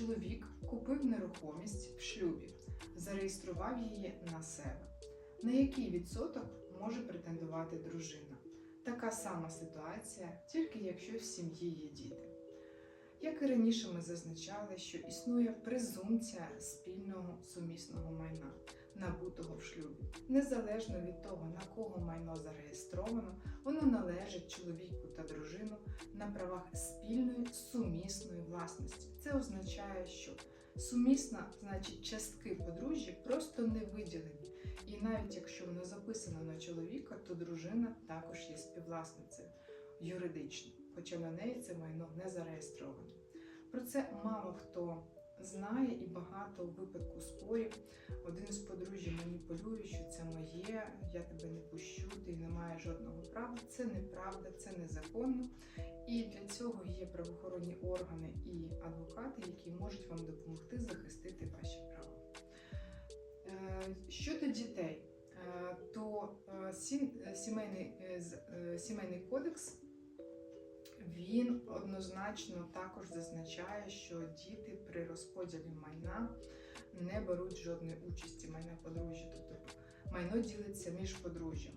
Чоловік купив нерухомість в шлюбі, зареєстрував її на себе. На який відсоток може претендувати дружина? Така сама ситуація, тільки якщо в сім'ї є діти. Як і раніше ми зазначали, що існує презумпція спільного сумісного майна, набутого в шлюбі. Незалежно від того, на кого майно зареєстровано, воно належить чоловіку та дружину на правах спільної сумісної власності. Це означає, що сумісна, значить, частки подружжя просто не виділені. І навіть якщо вона записана на чоловіка, то дружина також є співвласницею юридично, хоча на неї це майно не зареєстровано. Про це мало хто знає і багато у випадку спорів. Один із подружжя маніпулює, що це моє, я тебе не пущу, ти не маєш жодного права. Це неправда, це незаконно. І для цього є правоохоронні органи і адвокати, які можуть вам допомогти захистити ваші права. Е, Щодо дітей, е, то е, сім- сімейний, сімейний кодекс він однозначно також зазначає, що діти при розподілі майна не беруть жодної участі майна подружжя, тобто майно ділиться між подружжям.